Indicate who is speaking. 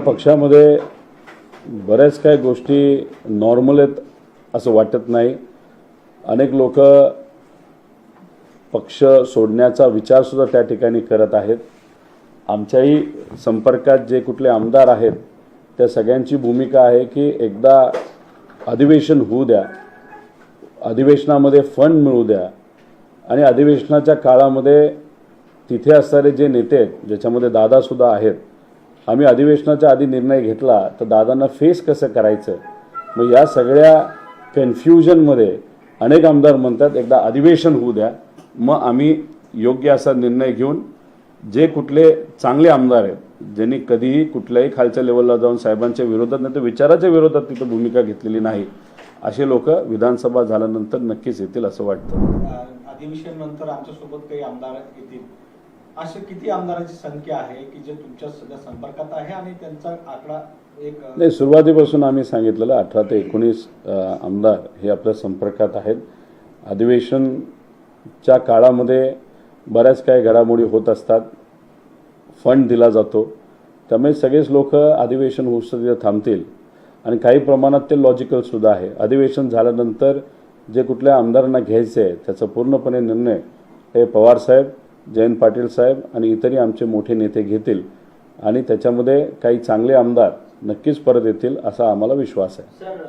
Speaker 1: पक्षामध्ये बऱ्याच काही गोष्टी नॉर्मल आहेत असं वाटत नाही. अनेक लोक पक्ष सोडण्याचा विचारसुद्धा त्या ठिकाणी करत आहेत. आमच्याही संपर्कात जे कुठले आमदार आहेत त्या सगळ्यांची भूमिका आहे की एकदा अधिवेशन होऊ द्या अधिवेशनामध्ये फंड मिळू द्या आणि अधिवेशनाच्या काळामध्ये तिथे असणारे जे नेते आहेत ज्याच्यामध्ये दादासुद्धा आहेत आम्ही अधिवेशनाच्या आधी निर्णय घेतला तर दादांना फेस कसं करायचं? मग या सगळ्या कन्फ्युजनमध्ये अनेक आमदार म्हणतात एकदा अधिवेशन होऊ द्या. मग आम्ही योग्य असा निर्णय घेऊन जे कुठले चांगले आमदार आहेत ज्यांनी कधीही कुठल्याही खालच्या लेवलला जाऊन साहेबांच्या विरोधात नाही तर विचाराच्या विरोधात तिथं भूमिका घेतलेली नाही. असे लोक विधानसभा झाल्यानंतर नक्कीच येतील असं वाटतं.
Speaker 2: अधिवेशन नंतर आमच्यासोबत काही आमदार येतील? असे किती आमदारांची संख्या आहे की जे तुमच्या सध्या संपर्कात आहे आणि त्यांचा आकडा एक
Speaker 1: नाही सुरुवातीपासून आम्ही सांगितलेलं अठरा ते एकोणीस आमदार हे आपल्या संपर्कात आहेत. अधिवेशनच्या काळामध्ये बऱ्याच काही घडामोडी होत असतात. फंड दिला जातो. त्यामुळे सगळेच लोक अधिवेशन होऊस तिथे थांबतील. आणि काही प्रमाणात ते लॉजिकलसुद्धा आहे. अधिवेशन झाल्यानंतर जे कुठल्या आमदारांना घ्यायचे आहे त्याचा पूर्णपणे निर्णय हे पवारसाहेब जयंत पाटील साहेब आणि इतरही आमचे मोठे नेते घेतील आणि त्याच्यामध्ये काही चांगले आमदार नक्कीच परत येतील असा आम्हाला विश्वास आहे.
Speaker 3: सर